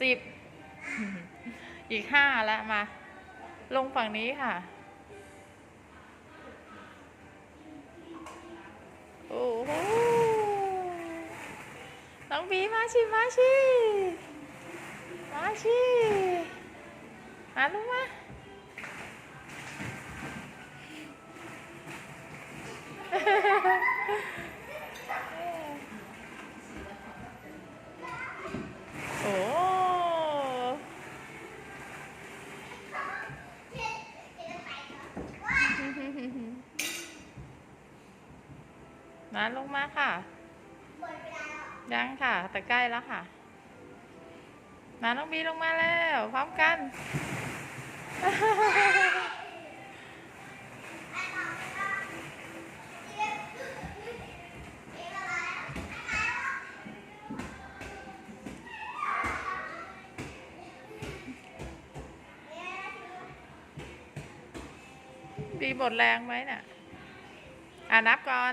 สิบอีกห้าแล้วมา ลงฝั่งนี้ค่ะ โอ้โหน้องบีมาชิมาชิมาชิมาลูกมา โอ้ มาลงมาค่ะ ยังค่ะ แต่ใกล้แล้วค่ะมาน้องบีลงมาแล้ว พร้อมกัน บีหมดแรงไหมน่ะ อ่านับก่อน